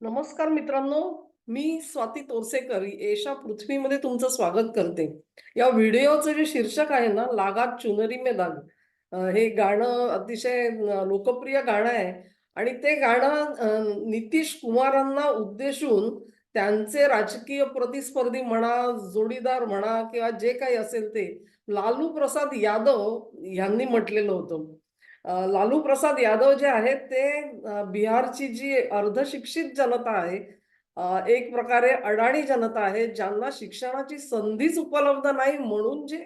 नमस्कार मित्रांनो मी स्वाती तोरसेकर एशा पृथ्वीमध्ये तुमचं स्वागत करते. या व्हिडिओचं जे शीर्षक आहे ना लागात चुनरी में दाग हे गाणं अतिशय लोकप्रिय गाणं आहे. आणि ते गाणं नितीश कुमारांना उद्देशून त्यांचे राजकीय प्रतिस्पर्धी म्हणा जोडीदार म्हणा किंवा जे काही असेल ते लालू प्रसाद यादव यांनी म्हटलेलं होतं. लालू प्रसाद यादव जे आहेत ते बिहारची जी अर्धशिक्षित जनता आहे एक प्रकारे अडाणी जनता आहे ज्यांना शिक्षणाची संधीच उपलब्ध नाही म्हणून जे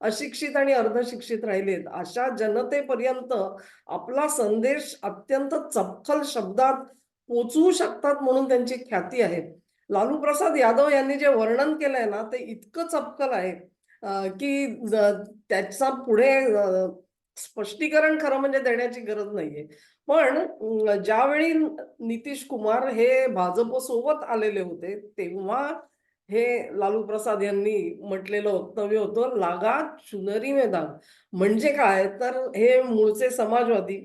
अशिक्षित आणि अर्धशिक्षित राहिलेत अशा जनतेपर्यंत आपला संदेश अत्यंत चपखल शब्दात पोचवू शकतात म्हणून त्यांची ख्याती आहे. लालू प्रसाद यादव यांनी जे वर्णन केलंय ना ते इतकं चपकल आहे की त्याचा पुढे स्पष्टीकरण खरं म्हणजे देण्याची गरज नाहीये. पण ज्यावेळी नितीश कुमार हे भाजप सोबत आलेले होते तेव्हा हे लालू प्रसाद यांनी म्हटलेलं वक्तव्य होतं लागा चुनरी मैदान. म्हणजे काय? तर हे मूळचे समाजवादी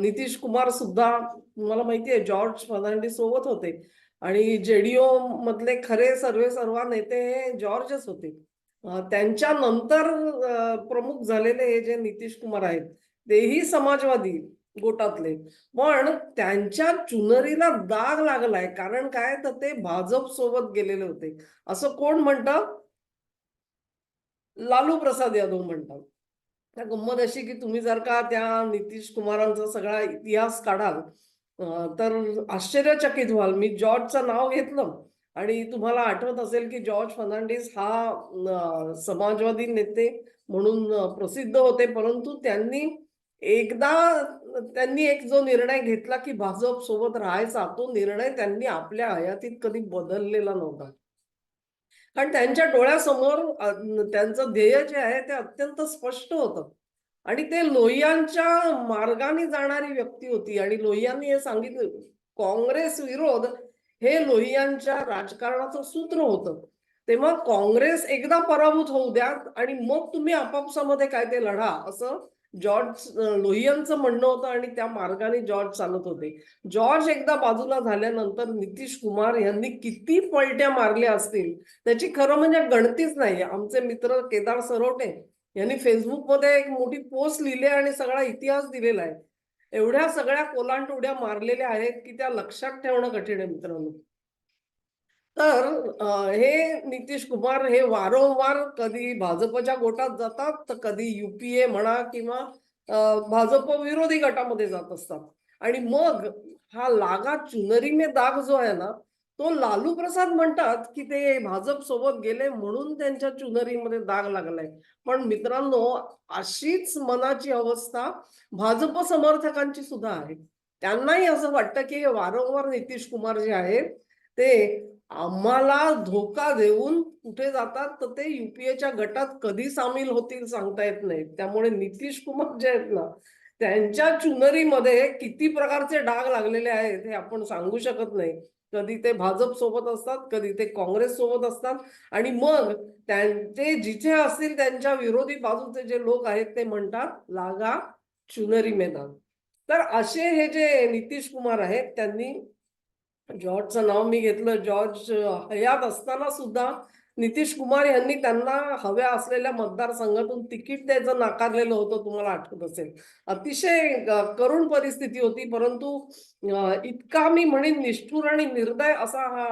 नितीश कुमार सुद्धा तुम्हाला माहितीये जॉर्ज फर्नांडिस सोबत होते. आणि जेडीओ मधले खरे सर्वे सर्व नेते हे जॉर्जच होते. त्यांच्यानंतर प्रमुख झालेले हे जे नितीश कुमार आहेत तेही समाजवादी गोटातले. पण त्यांच्या चुनरीला दाग लागलाय. कारण काय? तर ते भाजप सोबत गेलेले होते. असं कोण म्हणतात लालू प्रसाद यादव म्हणतात. त्या गंमत अशी की तुम्ही जर का त्या नितीश कुमारांचा सगळा इतिहास काढाल तर आश्चर्यचकित व्हाल. मी जॉर्जचं नाव घेतलं. आणि तुम्हाला आठवत असेल की जॉर्ज फर्नांडिस हा समाजवादी नेते म्हणून प्रसिद्ध होते. परंतु त्यांनी एकदा त्यांनी एक जो निर्णय घेतला की भाजप सोबत राहायचा तो निर्णय त्यांनी आपल्या हयातीत कधी बदललेला नव्हता. कारण त्यांच्या डोळ्यासमोर त्यांचं ध्येय जे आहे ते अत्यंत स्पष्ट होतं. आणि ते लोहियांच्या मार्गाने जाणारी व्यक्ती होती. आणि लोहियांनी हे सांगितलं काँग्रेस विरोध हे लोहियांच्या राजकारणाचं सूत्र होतं. तेव्हा काँग्रेस एकदा पराभूत होऊ द्या आणि मग तुम्ही आपापसामध्ये काय ते लढा असं जॉर्ज लोहियांचं म्हणणं होतं आणि त्या मार्गाने जॉर्ज चालत होते. जॉर्ज एकदा बाजूला झाल्यानंतर नितीश कुमार यांनी किती पलट्या मारल्या असतील त्याची खरं म्हणजे गणतीच नाही आमचे मित्र केदार सरोटे यांनी फेसबुकमध्ये एक मोठी पोस्ट लिहिली आहे आणि सगळा इतिहास दिलेला आहे. एवढ्या सगळ्या कोलांट उड्या मारलेल्या आहेत की त्या लक्षात ठेवणं कठीण आहे मित्रांनो. तर हे नितीश कुमार हे वारंवार कधी भाजपच्या गोटात जातात तर कधी युपीए म्हणा किंवा भाजप विरोधी गटामध्ये जात असतात. आणि मग हा लागा चुनरीने दाग जो आहे ना तो लालू प्रसाद म्हणतात की ते भाजप सोबत गेले म्हणून त्यांच्या चुनरीमध्ये दाग लागलाय. पण मित्रांनो अशीच मनाची अवस्था भाजप समर्थकांची सुद्धा आहे. त्यांनाही असं वाटतं की वारंवार नितीश कुमार जे आहेत ते आम्हाला धोका देऊन कुठे जातात तर ते युपीएच्या गटात कधी सामील होतील सांगता येत नाही. त्यामुळे नितीश कुमार जे आहेत ना त्यांच्या चुनरीमध्ये किती प्रकारचे डाग लागलेले आहेत हे आपण सांगू शकत नाही. कधी ते भाजप सोबत असतात कधी ते काँग्रेस सोबत असतात. आणि मग त्यांचे जिथे असतील त्यांच्या विरोधी बाजूचे जे लोक आहेत ते म्हणतात लागा चुनरी मैदान. तर असे हे जे नितीश कुमार आहेत त्यांनी जॉर्जचं नाव मी घेतलं. जॉर्ज हयात असताना सुद्धा नितीश कुमार यांनी त्यांना हव्या असलेल्या मतदारसंघातून तिकीट द्यायचं नाकारलेलं होतं तुम्हाला आठवत असेल. अतिशय करुण परिस्थिती होती परंतु इतका मी म्हणेन निष्ठुर आणि निर्दय असा हा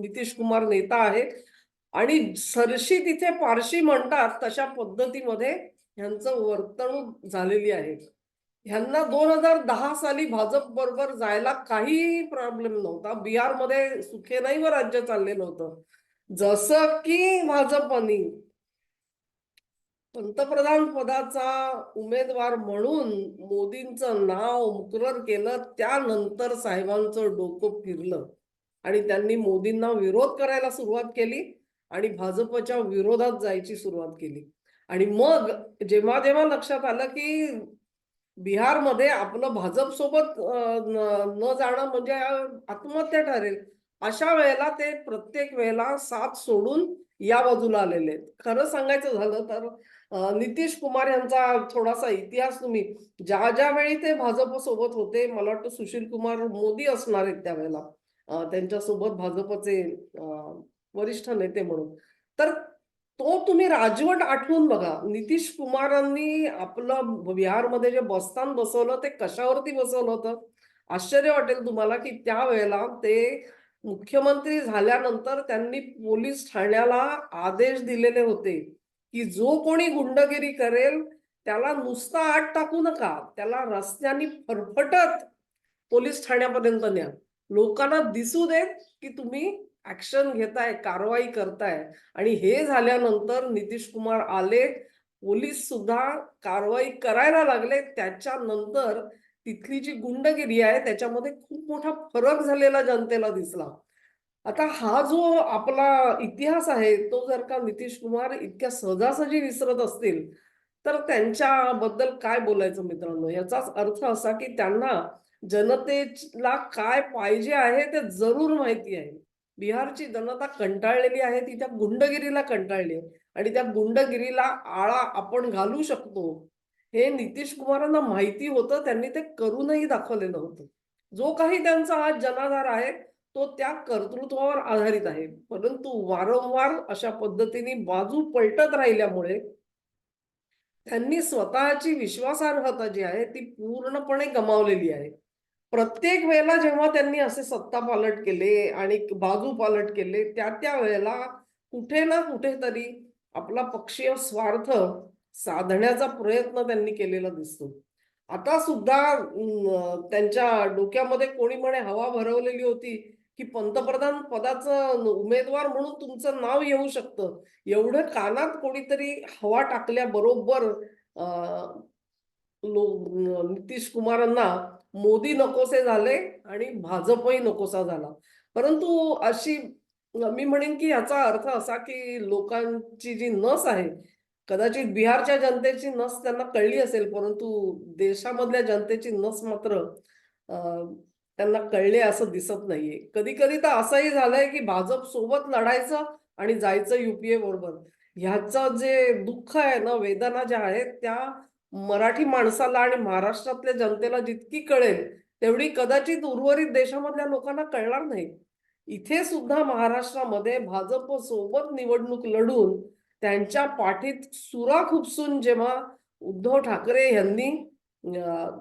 नितीश कुमार नेता आहे. आणि सरशी तिथे पारशी म्हणतात तशा पद्धतीमध्ये ह्यांचं वर्तणूक झालेली आहे. ह्यांना दोन हजार दहा साली भाजप बरोबर जायला काही प्रॉब्लेम नव्हता. बिहारमध्ये सुखेनाईवर राज्य चाललेलं होतं. जस की भाजपनी पंतप्रधान पदाचा उमेदवार म्हणून मोदींचं नाव मुकरर केलं त्यानंतर साहेबांचं डोकं फिरलं. आणि त्यांनी मोदींना विरोध करायला सुरुवात केली आणि भाजपच्या विरोधात जायची सुरुवात केली. आणि मग जेव्हा जेव्हा लक्षात आलं की बिहारमध्ये आपलं भाजप सोबत न जाणं म्हणजे आत्महत्या ठरेल अशा वेळेला ते प्रत्येक वेळेला साथ सोडून या बाजूला आलेले आहेत. खरं सांगायचं झालं तर नितीश कुमार यांचा थोडासा इतिहास तुम्ही ज्या ज्या वेळी ते भाजप सोबत होते मला वाटतं सुशील कुमार मोदी असणार आहेत त्यावेळेला त्यांच्यासोबत भाजपचे वरिष्ठ नेते म्हणून. तर तो तुम्ही राजवट आठवून बघा. नितीश कुमारांनी आपलं बिहारमध्ये जे बस्तान बसवलं ते कशावरती बसवलं होतं? आश्चर्य वाटेल तुम्हाला की त्यावेळेला ते मुख्यमंत्री झाल्यानंतर त्यांनी पोलीस ठाण्याला आदेश दिलेले होते की जो कोणी गुंडगिरी करेल त्याला नुसता आत टाकू नका. त्याला रस्त्याने फरफटत पोलीस ठाण्यापर्यंत न्या. लोकांना दिसू देत की तुम्ही ऍक्शन घेताय कारवाई करताय. आणि हे झाल्यानंतर नितीश कुमार आले. पोलीस सुद्धा कारवाई करायला लागले. त्याच्यानंतर तिथली जी गुंडगिरी आहे त्याच्यामध्ये खूप मोठा फरक झालेला जनतेला दिसला. आता हा जो आपला इतिहास आहे तो जर का नितीश कुमार इतक्या सहजासहजी विसरत असतील तर त्यांच्याबद्दल काय बोलायचं मित्रांनो? याचाच अर्थ असा की त्यांना जनतेला काय पाहिजे आहे ते जरूर माहिती आहे. बिहारची जनता कंटाळलेली आहे ती त्या गुंडगिरीला कंटाळली आहे. आणि त्या गुंडगिरीला आळा आपण घालू शकतो. हे नितीश कुमारांना माहिती होतं त्यांनी ते करूनही दाखवलेलं होतं. जो काही त्यांचा आज जनाधार आहे तो त्या कर्तृत्वावर आधारित आहे. परंतु वारंवार अशा पद्धतीने बाजू पलटत राहिल्यामुळे त्यांनी स्वतःची विश्वासार्हता जी आहे ती पूर्णपणे गमावलेली आहे. प्रत्येक वेळेला जेव्हा त्यांनी असे सत्ता पालट केले आणि बाजू पालट केले त्या त्या वेळेला कुठे ना कुठेतरी आपला पक्षीय स्वार्थ साधण्याचा प्रयत्न त्यांनी केलेला दिसतो. आता सुद्धा त्यांच्या डोक्यामध्ये कोणी म्हणे हवा भरवलेली होती की पंतप्रधान पदाचं उमेदवार म्हणून तुमचं नाव येऊ शकतं. एवढं कानात कोणीतरी हवा टाकल्याबरोबर अं, नितीश कुमारांना मोदी नकोसे झाले आणि भाजपही नकोसा झाला. परंतु अशी मी म्हणेन की याचा अर्थ असा की लोकांची जी नस आहे कदाचित बिहारच्या जनतेची नस त्यांना कळली असेल परंतु देशामधल्या जनतेची नस मात्र त्यांना कळले असं दिसत नाहीये. कधी कधी तर असंही झालंय की भाजप सोबत लढायचं आणि जायचं युपीए बरोबर. ह्याचं जे दुःख आहे ना वेदना ज्या आहेत त्या मराठी माणसाला आणि महाराष्ट्रातल्या जनतेला जितकी कळेल तेवढी कदाचित उर्वरित देशामधल्या लोकांना कळणार नाही. इथे सुद्धा महाराष्ट्रामध्ये भाजप सोबत निवडणूक लढून त्यांच्या पाठीत सुरा खुपसून जेव्हा उद्धव ठाकरे यांनी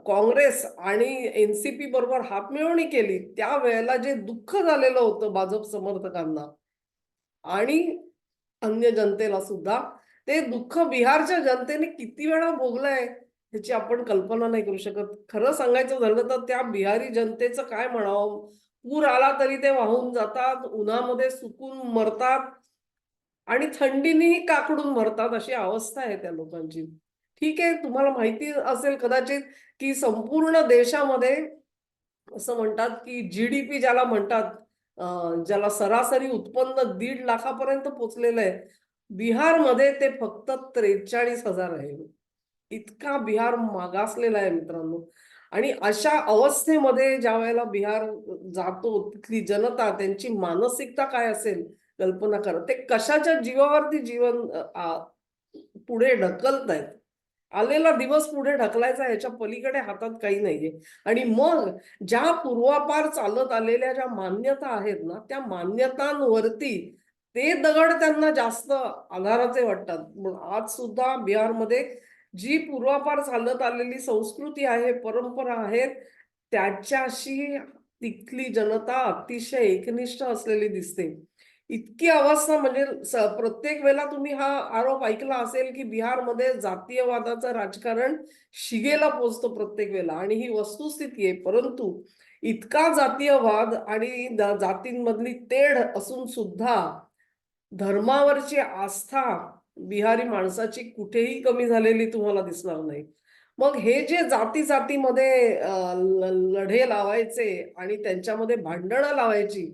काँग्रेस आणि एनसीपी बरोबर हातमिळवणी केली त्यावेळेला जे दुःख झालेलं होतं भाजप समर्थकांना आणि अन्य जनतेला सुद्धा ते दुःख बिहारच्या जनतेने किती वेळा भोगलंय ह्याची आपण कल्पना नाही करू शकत. खरं सांगायचं झालं तर त्या बिहारी जनतेचं काय म्हणावं? पूर आला तरी ते वाहून जातात उन्हामध्ये सुकून मरतात. आणि थंडीनेही काकडून मरतात अशी अवस्था आहे त्या लोकांची. ठीक आहे तुम्हाला माहिती असेल कदाचित की संपूर्ण देशामध्ये असं म्हणतात की जीडीपी ज्याला म्हणतात ज्याला सरासरी उत्पन्न दीड लाखापर्यंत पोचलेलं आहे बिहारमध्ये ते फक्त त्रेचाळीस हजार आहे. इतका बिहार मागासलेला आहे मित्रांनो. आणि अशा अवस्थेमध्ये ज्या वेळेला बिहार जातो तिथली जनता त्यांची मानसिकता काय असेल कल्पना करा. ते कशाच्या जीवावरती जीवन पुढे ढकलत आहेत? आलेला दिवस पुढे ढकलायचा याच्या पलीकडे हातात काही नाहीये. आणि मग ज्या पूर्वापार चालत आलेल्या ज्या मान्यता आहेत ना त्या मान्यतांवरती ते दगड त्यांना जास्त आधाराचे वाटतात. आज सुद्धा बिहारमध्ये जी पूर्वापार चालत आलेली संस्कृती आहे परंपरा आहेत त्याच्याशी तिथली जनता अतिशय एकनिष्ठ असलेली दिसते. इतकी अवस्था म्हणजे प्रत्येक वेळेला तुम्ही हा आरोप ऐकला असेल की बिहारमध्ये जातीयवादाचं राजकारण शिगेला पोचतो प्रत्येक वेळेला आणि ही वस्तुस्थिती आहे. परंतु इतका जातीयवाद आणि जातींमधली तेढ असून सुद्धा धर्मावरची आस्था बिहारी माणसाची कुठेही कमी झालेली तुम्हाला दिसणार नाही. मग हे जे जाती जातीमध्ये लढे लावायचे आणि त्यांच्यामध्ये भांडणं लावायची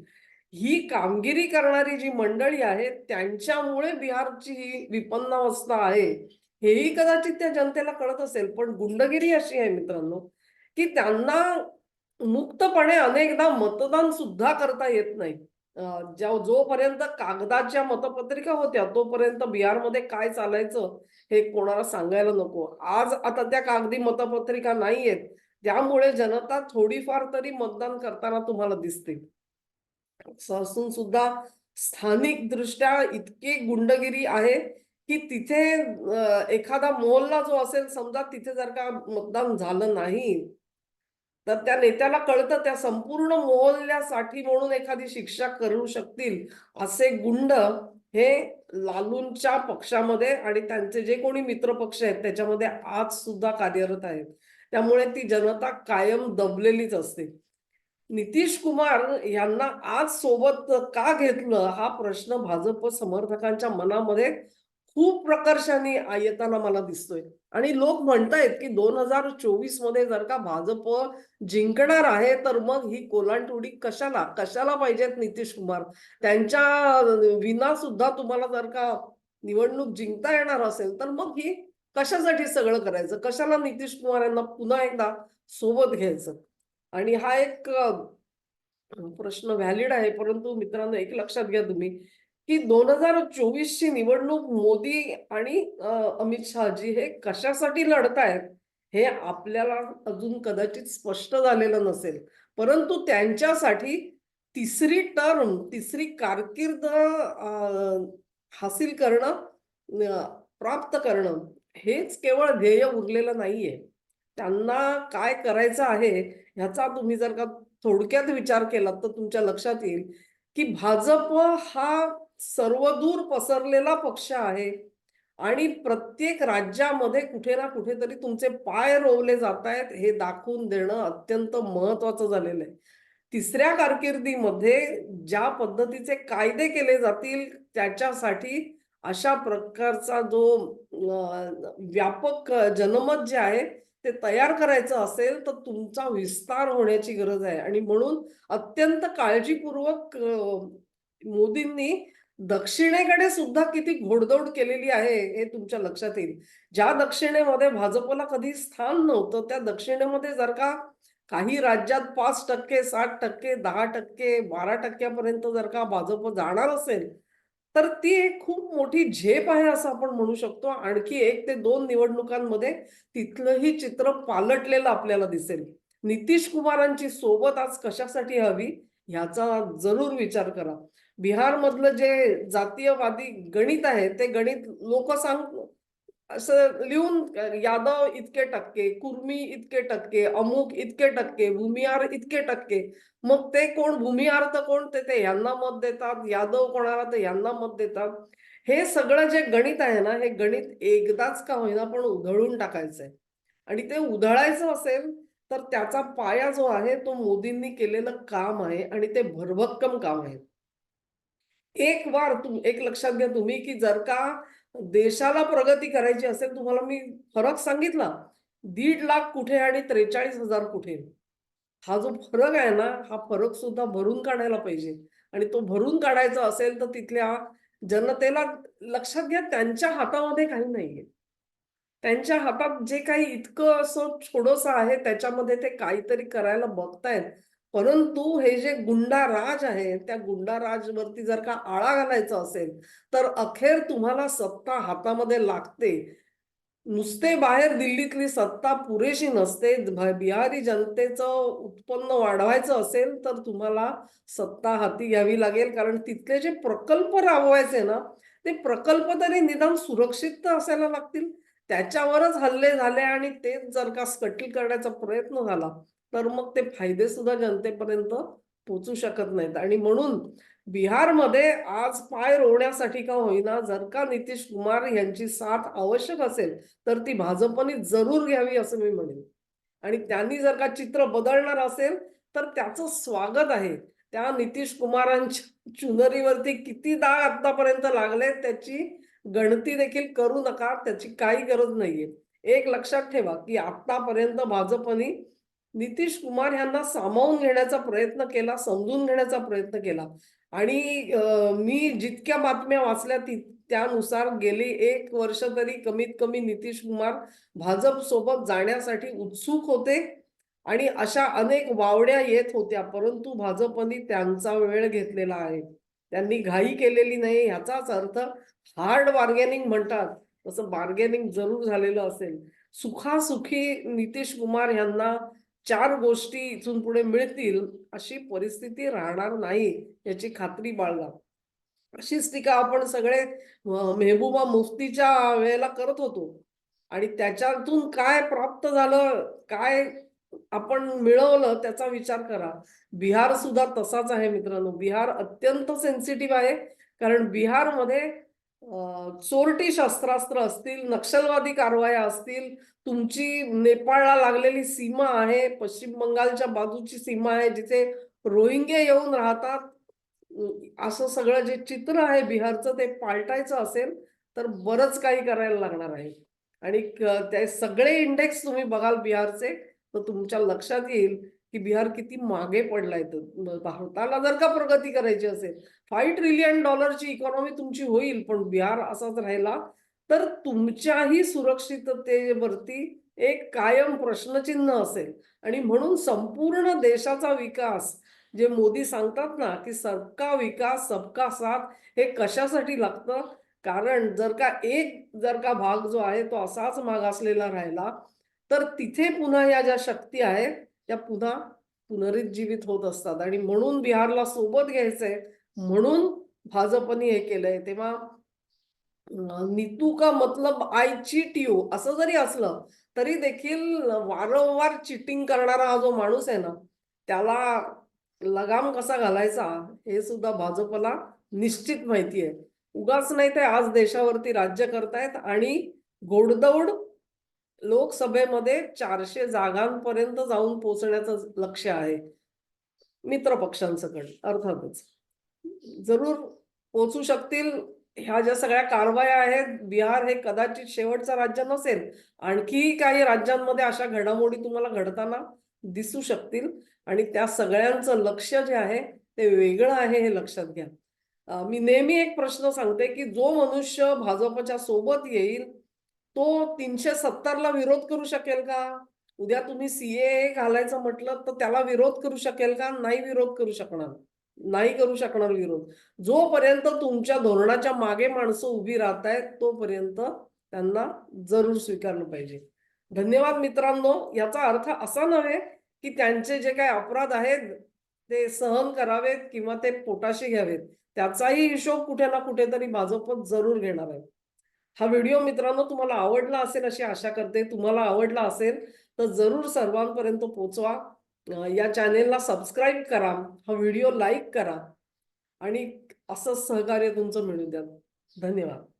ही कामगिरी करणारी जी मंडळी आहे त्यांच्यामुळे बिहारची ही विपन्नावस्था आहे हेही कदाचित त्या जनतेला कळत असेल. पण गुंडगिरी अशी आहे मित्रांनो की त्यांना मुक्तपणे अनेकदा मतदान सुद्धा करता येत नाही. ज्या जोपर्यंत कागदाच्या मतपत्रिका होत्या तोपर्यंत बिहारमध्ये काय चालायचं हे कोणाला सांगायला नको. आज आता त्या कागदी मतपत्रिका नाहीयेत त्यामुळे जनता थोडीफार तरी मतदान करताना तुम्हाला दिसते. असून सुद्धा स्थानिक दृष्ट्या इतकी गुंडगिरी आहे की तिथे एखादा मोहल्ला जो असेल समजा तिथे जर का मतदान झालं नाही तर त्या नेत्याला कळतं त्या संपूर्ण मोहल्ल्यासाठी म्हणून एखादी शिक्षा करू शकतील असे गुंड हे लालूंच्या पक्षामध्ये आणि त्यांचे जे कोणी मित्र पक्ष आहेत त्याच्यामध्ये आज सुद्धा कार्यरत आहेत. त्यामुळे ती जनता कायम दबलेलीच असते. नितीश कुमार यांना आज सोबत का घेतलं? हा प्रश्न भाजप समर्थकांच्या मनामध्ये खूप प्रकर्षाने येताना मला दिसतोय. आणि लोक म्हणतायत की दोन हजार चोवीसमध्ये जर का भाजप जिंकणार आहे तर मग ही कोलांटुडी कशाला? कशाला पाहिजेत नितीश कुमार त्यांच्या विना सुद्धा तुम्हाला जर का निवडणूक जिंकता येणार असेल तर मग ही कशासाठी सगळं करायचं? कशाला नितीश कुमार यांना पुन्हा एकदा सोबत घ्यायचं? आणि हा एक प्रश्न व्हॅलिड आहे परंतु मित्रांनो एक लक्षात घ्या तुम्ही की दोन हजार चोवीस ची निवडणूक मोदी आणि अमित शहाजी हे कशासाठी लढतायत हे आपल्याला अजून कदाचित स्पष्ट झालेलं नसेल. परंतु त्यांच्यासाठी तिसरी टर्म तिसरी कारकीर्द हासिल करणं प्राप्त करणं हेच केवळ ध्येय उरलेलं नाहीये. त्यांना काय करायचं आहे ह्याचा तुम्ही जर का थोडक्यात विचार केला तर तुमच्या लक्षात येईल की भाजप हा सर्वदूर पसरलेला पक्ष आहे आणि प्रत्येक राज्यामध्ये कुठे ना कुठेतरी तुमचे पाय रोवले जात आहेत हे दाखवून देणं अत्यंत महत्वाचं झालेलं आहे. तिसऱ्या कारकिर्दीमध्ये ज्या पद्धतीचे कायदे केले जातील त्याच्यासाठी अशा प्रकारचा जो व्यापक जनमत जे आहे ते तयार करायचं असेल तर तुमचा विस्तार होण्याची गरज आहे. आणि म्हणून अत्यंत काळजीपूर्वक मोदींनी दक्षिणेकडे सुद्धा किती घोडदौड केलेली आहे हे तुमच्या लक्षात येईल. ज्या दक्षिणेमध्ये भाजपला कधी स्थान नव्हतं त्या दक्षिणेमध्ये जर का काही राज्यात पाच टक्के सात टक्के दहा टक्के बारा टक्क्यापर्यंत जर का भाजप जाणार असेल तर ती एक खूप मोठी झेप आहे असं आपण म्हणू शकतो. आणखी एक ते दोन निवडणुकांमध्ये तिथलंही चित्र पालटलेलं आपल्याला दिसेल. नितीश कुमारांची सोबत आज कशासाठी हवी ह्याचा जरूर विचार करा. बिहार मधलं जे जातीयवादी गणित आहे ते गणित लोक सांग असं लिहून यादव इतके टक्के कुर्मी इतके टक्के अमुक इतके टक्के भूमिहार इतके टक्के. मग ते कोण? भूमिहार तर कोण? ते ते यांना मत देतात यादव कोणाला तर यांना मत देतात. हे सगळं जे गणित आहे ना हे गणित एकदाच का होईना पण उधळून टाकायचंय. आणि ते उधळायचं असेल तर त्याचा पाया जो आहे तो मोदींनी केलेलं काम आहे आणि ते भरभक्कम काम आहे. एक वार तुम एक लक्षात घ्या तुम्ही की जर का देशाला प्रगती करायची असेल तुम्हाला मी फरक सांगितला. दीड लाख कुठे आणि त्रेचाळीस हजार कुठे. हा जो फरक आहे ना हा फरक सुद्धा भरून काढायला पाहिजे. आणि तो भरून काढायचा असेल तर तिथल्या जनतेला लक्षात घ्या त्यांच्या हातामध्ये काही नाहीये. त्यांच्या हातात जे काही इतकं असं छोडस आहे त्याच्यामध्ये ते काहीतरी करायला बघतायत. परंतु हे जे गुंडा राज आहे त्या गुंडा राजवरती जर का आळा घालायचा असेल तर अखेर तुम्हाला सत्ता हातामध्ये लागते. नुसते बाहेर दिल्लीतली सत्ता पुरेशी नसते बिहारी जनतेचं उत्पन्न वाढवायचं असेल तर तुम्हाला सत्ता हाती घ्यावी लागेल. कारण तिथले जे प्रकल्प राबवायचे ना ते प्रकल्प तरी निदान सुरक्षित तर असायला लागतील. त्याच्यावरच हल्ले झाले आणि तेच जर का स्कटील करण्याचा प्रयत्न झाला तर मग ते फायदे सुद्धा जनतेपर्यंत पोचू शकत नाहीत. आणि म्हणून बिहारमध्ये आज पाय रोवण्यासाठी का होईना जर का नितीश कुमार यांची साथ आवश्यक असेल तर ती भाजपने जरूर घ्यावी असं मी म्हणेन. आणि त्यांनी जर का चित्र बदलणार असेल तर त्याचं स्वागत आहे. त्या नितीश कुमारांच्या चुनरीवरती किती डाग आतापर्यंत लागले त्याची गणती देखील करू नका त्याची काही गरज नाहीये. एक लक्षात ठेवा की आतापर्यंत भाजपने नितीश कुमार यांना सामावून घेण्याचा प्रयत्न केला समजून घेण्याचा प्रयत्न केला. आणि मी जितक्या बातम्या वाचल्या ती त्यानुसार गेली एक वर्ष तरी कमीत कमी नितीश कुमार भाजप सोबत जाण्यासाठी उत्सुक होते आणि अशा अनेक वावड्या येत होत्या परंतु भाजपनी त्यांचा वेळ घेतलेला आहे. त्यांनी घाई केलेली नाही याचाच अर्थ हार्ड बार्गेनिंग म्हणतात. तसं बार्गेनिंग जरूर झालेलं असेल. सुखासुखी नितीश कुमार यांना चार गोष्टी इथून पुढे मिळतील अशी परिस्थिती राहणार नाही याची खात्री बाळगा. अशीच टीका आपण सगळे मेहबूबा मुफ्तीच्या वेळेला करत होतो. आणि त्याच्यातून काय प्राप्त झालं काय आपण मिळवलं त्याचा विचार करा. बिहार सुद्धा तसाच आहे मित्रांनो. बिहार अत्यंत सेन्सिटिव्ह आहे. कारण बिहारमध्ये चोरटी शस्त्रास्त्र असतील नक्षलवादी कारवाया असतील तुमची नेपाळला लागलेली सीमा आहे पश्चिम बंगालच्या बाजूची सीमा आहे जिथे रोहिंगे येऊन राहतात असं सगळं जे चित्र आहे बिहारचं ते पालटायचं असेल तर बरंच काही करायला लागणार आहे. आणि ते सगळे इंडेक्स तुम्ही बघाल बिहारचे तर तुमच्या लक्षात येईल की बिहार किती मागे पडलाय तर भारताला जर का प्रगती करायची असेल फाईव्ह ट्रिलियन डॉलरची इकॉनॉमी तुमची होईल पण बिहार असाच राहिला तर तुमच्याही सुरक्षिततेवरती एक कायम प्रश्नचिन्ह असेल. आणि म्हणून संपूर्ण देशाचा विकास जे मोदी सांगतात ना की सबका विकास सबका साथ हे कशासाठी लागतं? कारण जर का एक जर का भाग जो आहे तो असाच मागासलेला राहिला तर तिथे पुन्हा या ज्या शक्ती आहेत त्या पुन्हा पुनरुज्जीवित होत असतात. आणि म्हणून बिहारला सोबत घ्यायचंय. म्हणून भाजपनी हे केलंय. तेव्हा नीतू का मतलब आय चीट यू असं जरी असलं तरी देखील वारंवार चिटिंग करणारा हा जो माणूस आहे ना त्याला लगाम कसा घालायचा हे सुद्धा भाजपला निश्चित माहिती आहे. उगाच नाही ते आज देशावरती राज्य करतायत आणि घोडदौड लोकसभेमध्ये चारशे जागांपर्यंत जाऊन पोहोचण्याचं लक्ष आहे. मित्र पक्षांसकट अर्थातच. जरूर पोहोचू शकतील ह्या ज्या सगळ्या कारवाया आहेत बिहार हे कदाचित शेवटचं राज्य नसेल आणखी काही राज्यांमध्ये अशा घडामोडी तुम्हाला घडताना दिसू शकतील आणि त्या सगळ्यांचं लक्ष जे आहे ते वेगळं आहे हे लक्षात घ्या. मी नेहमी एक प्रश्न सांगते की जो मनुष्य भाजपच्या सोबत येईल तो तीनशे सत्तरला विरोध करू शकेल का? उद्या तुम्ही सीए घालायचं म्हटलं तर त्याला विरोध करू शकेल का? नाही विरोध करू शकणार. नाही करू शकणार विरोध. जोपर्यंत तुमच्या धोरणाच्या मागे माणसं उभी राहत आहेत तोपर्यंत त्यांना जरूर स्वीकारलं पाहिजे. धन्यवाद मित्रांनो. याचा अर्थ असा नव्हे की त्यांचे जे काही अपराध आहेत ते सहन करावेत किंवा ते पोटाशी घ्यावेत. त्याचाही हिशोब कुठे ना कुठेतरी भाजपच जरूर घेणार आहे. हा व्हिडिओ मित्रांनो तुम्हाला आवडला असेल अशी आशा करते. तुम्हाला आवडला असेल तर जरूर सर्वांपर्यंत पोचवा या चॅनेलला सबस्क्राईब करा. हा व्हिडिओ लाईक करा. आणि असंच सहकार्य तुमचं मिळू द्या. धन्यवाद.